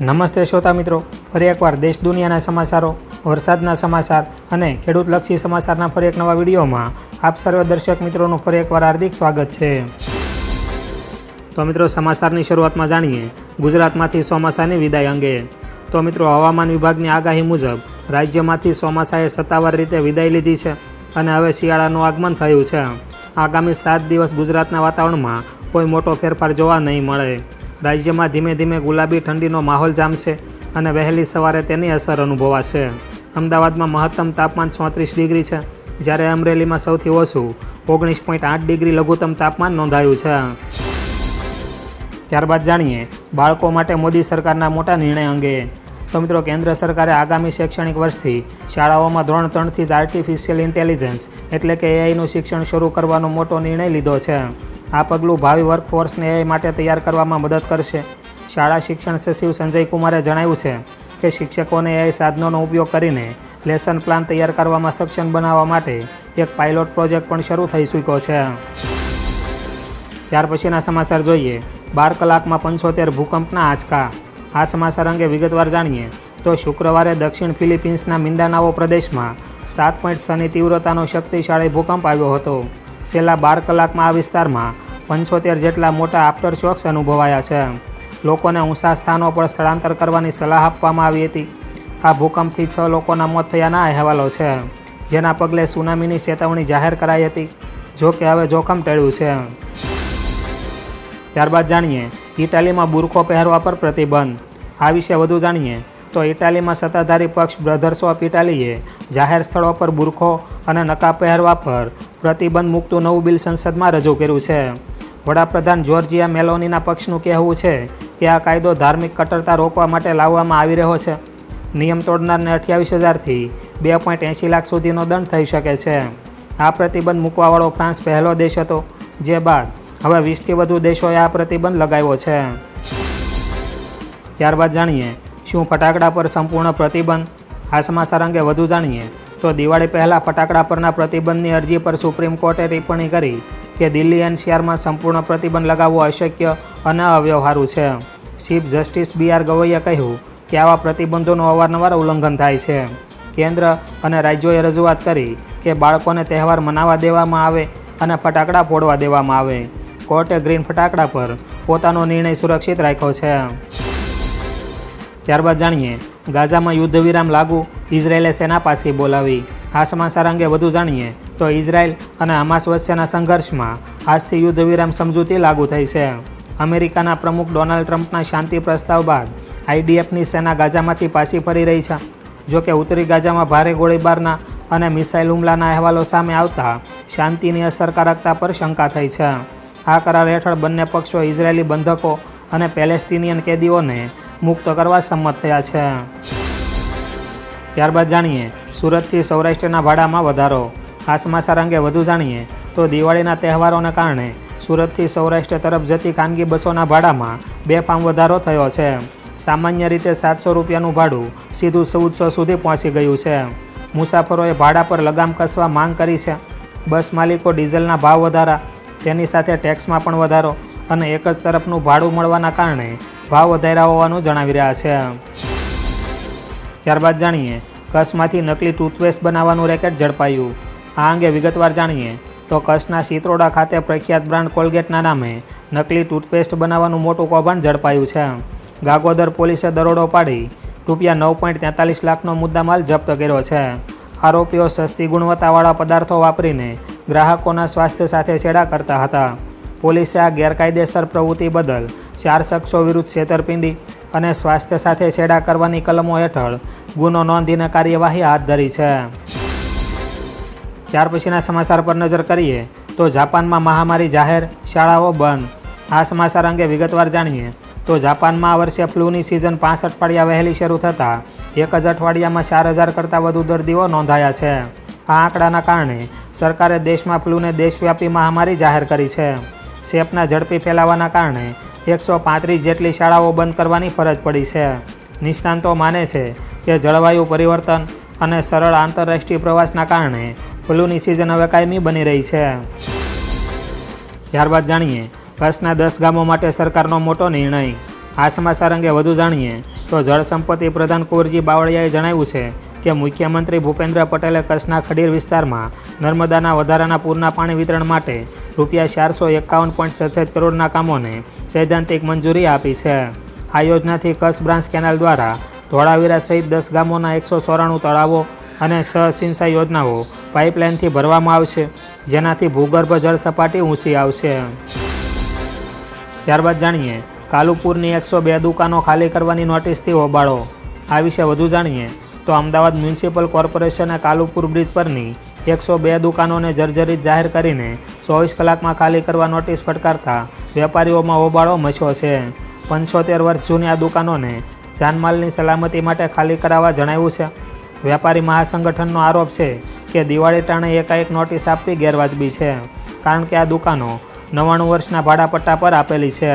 નમસ્તે શ્રોતા મિત્રો. ફરી એકવાર દેશ દુનિયાના સમાચારો, વરસાદના સમાચાર અને ખેડૂતલક્ષી સમાચારના ફરી એક નવા વિડીયોમાં આપ સર્વે દર્શક મિત્રોનું ફરી એકવાર હાર્દિક સ્વાગત છે. તો મિત્રો, સમાચારની શરૂઆતમાં જાણીએ, ગુજરાતમાંથી ચોમાસાની વિદાય અંગે. તો મિત્રો, હવામાન વિભાગની આગાહી મુજબ, રાજ્યમાંથી ચોમાસાએ સત્તાવાર રીતે વિદાય લીધી છે અને હવે શિયાળાનું આગમન થયું છે. આગામી સાત દિવસ ગુજરાતના વાતાવરણમાં કોઈ મોટો ફેરફાર જોવા નહીં મળે. રાજ્યમાં ધીમે ધીમે ગુલાબી ઠંડીનો માહોલ જામશે અને વહેલી સવારે તેની અસર અનુભવાશે. અમદાવાદમાં મહત્તમ તાપમાન ચોત્રીસ ડિગ્રી છે. જ્યારે અમરેલીમાં સૌથી ઓછું ઓગણીસ પોઈન્ટ આઠ ડિગ્રી લઘુત્તમ તાપમાન નોંધાયું છે. ત્યારબાદ જાણીએ બાળકો માટે મોદી સરકારના મોટા નિર્ણય અંગે. તો મિત્રો, કેન્દ્ર સરકારે આગામી શૈક્ષણિક વર્ષથી શાળાઓમાં ધોરણ ત્રણથી જ આર્ટિફિશિયલ ઇન્ટેલિજન્સ એટલે કે એઆઈનું શિક્ષણ શરૂ કરવાનો મોટો નિર્ણય લીધો છે. આ પગલું ભાવિ વર્કફોર્સને એ માટે તૈયાર કરવામાં મદદ કરશે. શાળા શિક્ષણ સચિવ સંજય કુમારે જણાવ્યું છે કે શિક્ષકોને એઆઈ સાધનોનો ઉપયોગ કરીને લેસન પ્લાન તૈયાર કરવામાં સક્ષમ બનાવવા માટે એક પાયલોટ પ્રોજેક્ટ પણ શરૂ થઈ ચૂક્યો છે. ત્યાર પછીના સમાચાર જોઈએ. બાર કલાકમાં પંચોતેર ભૂકંપના આંચકા. આ સમાચાર અંગે વિગતવાર જાણીએ તો શુક્રવારે દક્ષિણ ફિલિપિન્સના મિંદાનાઓ પ્રદેશમાં સાત પોઈન્ટ છની તીવ્રતાનો શક્તિશાળી ભૂકંપ આવ્યો હતો. છેલ્લા બાર કલાકમાં આ વિસ્તારમાં પંચોતેર જેટલા મોટા આફ્ટર શોક્સ અનુભવાયા છે. લોકોને ઊંચા સ્થાનો પર સ્થળાંતર કરવાની સલાહ આપવામાં આવી હતી. આ ભૂકંપથી છ લોકોના મોત થયાના અહેવાલો છે. જેના પગલે સુનામીની ચેતવણી જાહેર કરાઈ હતી. જો કે હવે જોખમ ટળ્યું છે. ત્યારબાદ જાણીએ, ઇટાલીમાં બુરખો પહેરવા પર પ્રતિબંધ. આ વિશે વધુ જાણીએ, તો ઇટાલીમાં સત્તાધારી પક્ષ બ્રધર્સ ઓફ ઇટાલીએ જાહેર સ્થળો પર બુરખો અને નકાબ પહેરવા પર પ્રતિબંધ મૂકતું નવું બિલ સંસદમાં રજૂ કર્યું છે. વડાપ્રધાન જ્યોર્જિયા મેલોનીના પક્ષનું કહેવું છે કે આ કાયદો ધાર્મિક કટ્ટરતા રોકવા માટે લાવવામાં આવી રહ્યો છે. નિયમ તોડનારને અઠ્યાવીસ હજારથી બે પોઈન્ટ એંશી લાખ સુધીનો દંડ થઈ શકે છે. આ પ્રતિબંધ મૂકવાવાળો ફ્રાન્સ પહેલો દેશ હતો, જે બાદ હવે વીસથી વધુ દેશોએ આ પ્રતિબંધ લગાવ્યો છે. ત્યારબાદ જાણીએ, શું ફટાકડા પર સંપૂર્ણ પ્રતિબંધ? આ સમાચાર અંગે વધુ જાણીએ. તો દિવાળી પહેલાં ફટાકડા પરના પ્રતિબંધની અરજી પર સુપ્રીમ કોર્ટે ટિપ્પણી કરી કે દિલ્હી એનસીઆરમાં સંપૂર્ણ પ્રતિબંધ લગાવવો અશક્ય અને અવ્યવહારુ છે. ચીફ જસ્ટિસ બી આર ગવઈએ કહ્યું કે આવા પ્રતિબંધોનું અવારનવાર ઉલ્લંઘન થાય છે. કેન્દ્ર અને રાજ્યોએ રજૂઆત કરી કે બાળકોને તહેવાર મનાવવા દેવામાં આવે અને ફટાકડા ફોડવા દેવામાં આવે. કોર્ટે ગ્રીન ફટાકડા પર પોતાનો નિર્ણય સુરક્ષિત રાખ્યો છે. ત્યારબાદ જાણીએ, ગાઝામાં યુદ્ધ વિરામ લાગુ ઇઝરાયેલે સેના પાસે બોલાવી. આ સમાચાર અંગે વધુ જાણીએ તો ઇઝરાયલ અને હમાસ વચ્ચેના સંઘર્ષમાં આજથી યુદ્ધ વિરામ સમજૂતી લાગુ થઈ છે. અમેરિકાના પ્રમુખ ડોનાલ્ડ ટ્રમ્પના શાંતિ પ્રસ્તાવ બાદ આઈડીએફની સેના ગાઝામાંથી પાછી ફરી રહી છે. જોકે ઉત્તરી ગાઝામાં ભારે ગોળીબારના અને મિસાઇલ હુમલાના અહેવાલો સામે આવતા શાંતિની અસરકારકતા પર શંકા થઈ છે. આ કરાર હેઠળ બંને પક્ષો ઇઝરાયેલી બંધકો અને પેલેસ્ટિનિયન કેદીઓને મુક્ત કરવા સંમત થયા છે. ત્યારબાદ જાણીએ, સુરતથી સૌરાષ્ટ્રના ભાડામાં વધારો. આ સમાચાર અંગે વધુ જાણીએ, તો દિવાળીના તહેવારોને કારણે સુરતથી સૌરાષ્ટ્ર તરફ જતી ખાનગી બસોના ભાડામાં બે પામ વધારો થયો છે. સામાન્ય રીતે સાતસો રૂપિયાનું ભાડું સીધું ચૌદસો સુધી પહોંચી ગયું છે. મુસાફરોએ ભાડા પર લગામ કસવા માંગ કરી છે. બસ માલિકો ડીઝલના ભાવ વધારા, તેની સાથે ટેક્સમાં પણ વધારો અને એક જ તરફનું ભાડું મળવાના કારણે ભાવ વધાર્યા હોવાનું જણાવી રહ્યા છે. ત્યારબાદ જાણીએ, કચ્છમાંથી નકલી ટૂથપેસ્ટ બનાવવાનું રેકેટ ઝડપાયું. આ અંગે વિગતવાર જાણીએ, તો કચ્છના સિત્રોડા ખાતે પ્રખ્યાત બ્રાન્ડ કોલગેટના નામે નકલી ટૂથપેસ્ટ બનાવવાનું મોટું કૌભાંડ ઝડપાયું છે. ગાગોદર પોલીસે દરોડો પાડી રૂપિયા નવ પોઈન્ટ તેતાલીસ લાખનો મુદ્દામાલ જપ્ત કર્યો છે. આરોપીઓ સસ્તી ગુણવત્તાવાળા પદાર્થો વાપરીને ગ્રાહકોના સ્વાસ્થ્ય સાથે છેડા કરતા હતા. પોલીસે આ ગેરકાયદેસર પ્રવૃત્તિ બદલ ચાર શખ્સો વિરુદ્ધ છેતરપિંડી અને સ્વાસ્થ્ય સાથે છેડા કરવાની કલમો હેઠળ ગુનો નોંધીને કાર્યવાહી હાથ ધરી છે. ત્યાર પછીના સમાચાર પર નજર કરીએ તો જાપાનમાં મહામારી જાહેર શાળાઓ બંધ. આ સમાચાર અંગે વિગતવાર જાણીએ તો જાપાનમાં આ વર્ષે ફ્લૂની સિઝન પાંચ અઠવાડિયા વહેલી શરૂ થતાં એક જ અઠવાડિયામાં ચાર હજાર કરતાં વધુ દર્દીઓ નોંધાયા છે. આ આંકડાના કારણે સરકારે દેશમાં ફ્લૂને દેશવ્યાપી મહામારી જાહેર કરી છે. ચેપના ઝડપી ફેલાવાના કારણે એકસો પાંત્રીસ જેટલી શાળાઓ બંધ કરવાની ફરજ પડી છે. નિષ્ણાંતો માને છે કે જળવાયુ પરિવર્તન અને સરળ આંતરરાષ્ટ્રીય પ્રવાસના કારણે ફ્લૂની સિઝન હવે કાયમી બની રહી છે. ત્યારબાદ જાણીએ કચ્છના દસ ગામો માટે સરકારનો મોટો નિર્ણય. આ સમાચાર અંગે વધુ જાણીએ, તો જળ સંપત્તિ પ્રધાન કુંવરજી બાવળિયાએ જણાવ્યું છે કે મુખ્યમંત્રી ભૂપેન્દ્ર પટેલે કચ્છના ખડીર વિસ્તારમાં નર્મદાના વધારાના પૂરના પાણી વિતરણ માટે રૂપિયા ચારસો એકાવન પોઈન્ટ સડસઠ કરોડના કામોને સૈદ્ધાંતિક મંજૂરી આપી છે. આ યોજનાથી કચ્છ બ્રાન્ચ કેનાલ દ્વારા ધોળાવીરા સહિત દસ ગામોના એકસો ચોરાણું તળાવો અને સિંચાઈ યોજનાઓ પાઇપલાઇનથી ભરવામાં આવશે, જેનાથી ભૂગર્ભ જળ સપાટી ઊંચી આવશે. ત્યારબાદ જાણીએ, કાલુપુરની એકસો બે દુકાનો ખાલી કરવાની નોટિસથી હોબાળો. આ વિશે વધુ જાણીએ તો અમદાવાદ મ્યુનિસિપલ કોર્પોરેશને કાલુપુર બ્રિજ પરની એકસો બે દુકાનોને જર્જરિત જાહેર કરીને ચોવીસ કલાકમાં ખાલી કરવા નોટિસ ફટકારતા વેપારીઓમાં હોબાળો મચ્યો છે. પંચોતેર વર્ષ જૂની આ દુકાનોને જાનમાલની સલામતી માટે ખાલી કરાવવા જણાવ્યું છે. વેપારી મહાસંગઠનનો આરોપ છે કે દિવાળી ટાણે એકાએક નોટિસ આપવી ગેરવાજબી છે, કારણ કે આ દુકાનો નવ્વાણું વર્ષના ભાડાપટ્ટા પર આપેલી છે.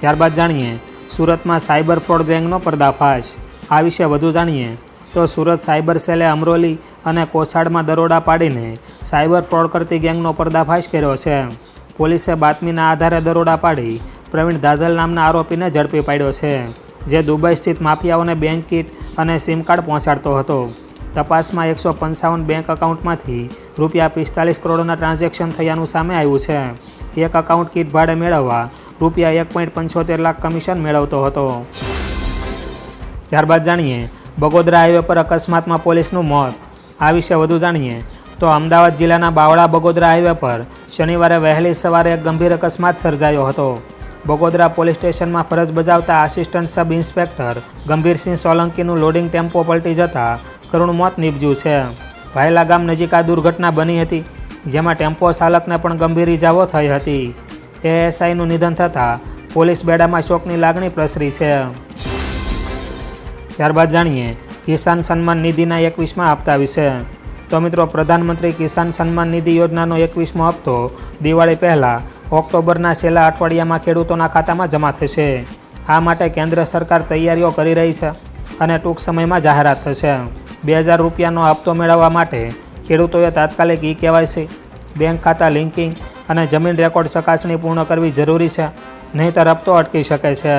ત્યારબાદ જાણીએ, સુરતમાં સાયબર ફ્રોડ ગેંગનો પર્દાફાશ. આ વિશે વધુ જાણીએ તો સુરત સાયબર સેલે અમરોલી અને કોસાડમાં દરોડા પાડીને સાયબર ફ્રોડ કરતી ગેંગનો પર્દાફાશ કર્યો છે. પોલીસે બાતમીના આધારે દરોડા પાડી પ્રવીણ દાદલ નામના આરોપીને ઝડપી પાડ્યો છે, જે દુબઈ સ્થિત માફિયાઓને બેંક કીટ અને સિમ કાર્ડ પહોંચાડતો હતો. તપાસમાં એકસો પંચાવન બેંક એકાઉન્ટમાંથી રૂપિયા પિસ્તાલીસ કરોડના ટ્રાન્ઝેક્શન થયાનું સામે આવ્યું છે. એક એકાઉન્ટ કીટ ભાડે મેળવવા રૂપિયા એક પોઈન્ટ પંચોતેર લાખ કમિશન મેળવતો હતો. ત્યારબાદ જાણીએ બગોદરા હાઈવે પર અકસ્માતમાં પોલીસનું મોત. આ વિશે વધુ જાણીએ તો અમદાવાદ જિલ્લાના બાવળા બગોદરા હાઈવે પર શનિવારે વહેલી સવારે એક ગંભીર અકસ્માત સર્જાયો હતો. બગોદરા પોલીસ સ્ટેશનમાં ફરજ બજાવતા આસિસ્ટન્ટ સબ ઇન્સ્પેક્ટર ગંભીરસિંહ સોલંકીનું લોડિંગ ટેમ્પો પલટી જતાં કરુણ મોત નીપજ્યું છે. ભાયલા ગામ નજીક આ દુર્ઘટના બની હતી, જેમાં ટેમ્પો ચાલકને પણ ગંભીર ઇજાઓ થઈ હતી. એએસઆઈનું નિધન થતાં પોલીસ બેડામાં શોકની લાગણી પ્રસરી છે. ત્યારબાદ જાણીએ, કિસાન સન્માન નિધિના એકવીસમાં હપ્તા વિશે. તો મિત્રો, પ્રધાનમંત્રી કિસાન સન્માન નિધિ યોજનાનો એકવીસમો હપ્તો દિવાળી પહેલાં ઓક્ટોબરના છેલ્લા અઠવાડિયામાં ખેડૂતોના ખાતામાં જમા થશે. આ માટે કેન્દ્ર સરકાર તૈયારીઓ કરી રહી છે અને ટૂંક સમયમાં જાહેરાત થશે. બે હજાર રૂપિયાનો હપ્તો મેળવવા માટે ખેડૂતોએ તાત્કાલિક ઈ કેવાયસી બેંક ખાતા લિંકિંગ અને જમીન રેકોર્ડ ચકાસણી પૂર્ણ કરવી જરૂરી છે. નહીંતર હપ્તો અટકી શકે છે.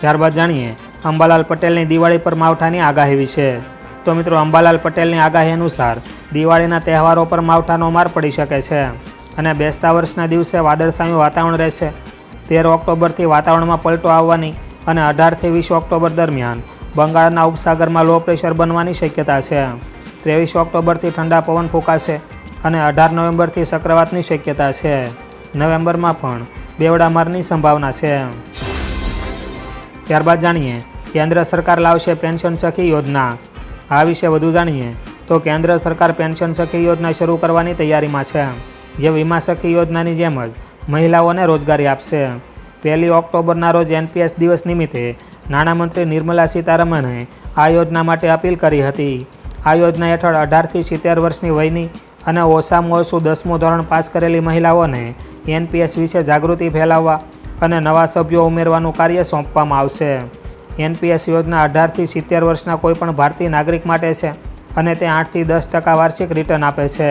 ત્યારબાદ જાણીએ અંબાલાલ પટેલની દિવાળી પર માવઠાની આગાહી વિશે. તો મિત્રો, અંબાલાલ પટેલની આગાહી અનુસાર દિવાળીના તહેવારો પર માવઠાનો માર પડી શકે છે અને બેસતા વર્ષના દિવસે વાદળછાયું વાતાવરણ રહેશે. તેર ઓક્ટોબરથી વાતાવરણમાં પલટો આવવાની અને અઢારથી વીસ ઓક્ટોબર દરમિયાન બંગાળના ઉપસાગરમાં લો પ્રેશર બનવાની શક્યતા છે. ત્રેવીસ ઓક્ટોબરથી ઠંડા પવન ફૂંકાશે અને અઢાર નવેમ્બરથી ચક્રવાતની શક્યતા છે. નવેમ્બરમાં પણ બેવડા મારની સંભાવના છે. ત્યારબાદ જાણીએ, કેન્દ્ર સરકાર લાવશે પેન્શન સખી યોજના. આ વિશે વધુ જાણીએ, તો કેન્દ્ર સરકાર પેન્શન સખી યોજના શરૂ કરવાની તૈયારીમાં છે. જે વીમા સખી યોજનાની જેમ જ મહિલાઓને રોજગારી આપશે. પહેલી ઓક્ટોબરના રોજ એનપીએસ દિવસ નિમિત્તે નાણામંત્રી નિર્મલા સીતારમણે આ યોજના માટે અપીલ કરી હતી. આ યોજના હેઠળ અઢારથી સિત્તેર વર્ષની વયની અને ઓછામાં ઓછું દસમું ધોરણ પાસ કરેલી મહિલાઓને એનપીએસ વિશે જાગૃતિ ફેલાવવા અને નવા સભ્યો ઉમેરવાનું કાર્ય સોંપવામાં આવશે. એનપીએસ યોજના અઢારથી સિત્તેર વર્ષના કોઈપણ ભારતીય નાગરિક માટે છે અને તે આઠથી દસ ટકા વાર્ષિક રિટર્ન આપે છે.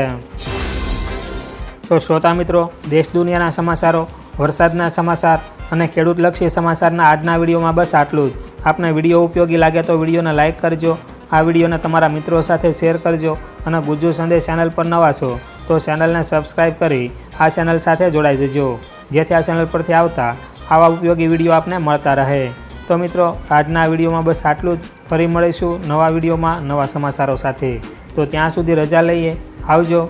તો શ્રોતા મિત્રો, દેશ દુનિયાના સમાચારો, વરસાદના સમાચાર અને ખેડૂતલક્ષી સમાચારના આજના વિડીયોમાં બસ આટલું જ. આપને વીડિયો ઉપયોગી લાગે તો વિડીયોને લાઇક કરજો, આ વિડીયોને તમારા મિત્રો સાથે શેર કરજો અને ગુજ્જુ સંદેશ ચેનલ પર નવા છો તો ચેનલને સબસ્ક્રાઈબ કરી આ ચેનલ સાથે જોડાઈ જજો. જેથી આ ચેનલ પરથી આવતા આવા ઉપયોગી વીડિયો આપને મળતા રહે. તો મિત્રો, આજના વિડીયોમાં બસ આટલું જ. ફરી મળીશું નવા વિડીયોમાં નવા સમાચારો સાથે. તો ત્યાં સુધી રજા લઈએ. આવજો.